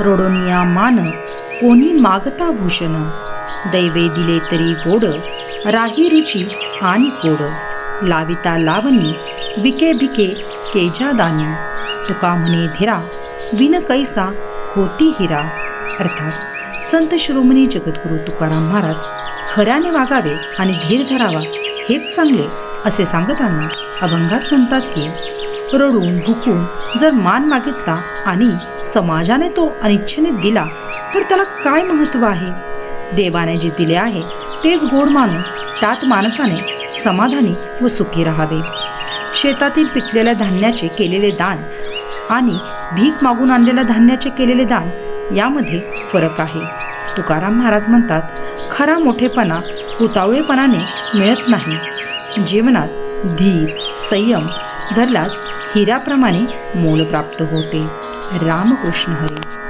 रोडोनिया मान कोणी मागता भूषण. दैवे दिले तरी गोड राही रुची आणि गोड लाविता लावणी विके भिके केजा दानी. तुका म्हणे धीरा विन कैसा होती हिरा. अर्थात संत शिरोमणी जगद्गुरु तुकाराम महाराज खऱ्याने वागावे आणि धीर धरावा हेच चांगले असे सांगताना अभंगात म्हणतात की रडून भुकून जर मान मागितला आणि समाजाने तो अनिच्छेने दिला तर त्याला काय महत्त्व आहे? देवाने जे दिले आहे तेच गोड मानून त्यात माणसाने समाधानी व सुखी राहावे. शेतातील पिकलेल्या धान्याचे केलेले दान आणि भीक मागून आणलेल्या धान्याचे केलेले दान यामध्ये फरक आहे. तुकाराम महाराज म्हणतात खरा मोठेपणा उतावळेपणाने मिळत नाही. जीवनात धीर संयम धरलास हिराप्रमाणे मोल प्राप्त होते. रामकृष्ण हरी.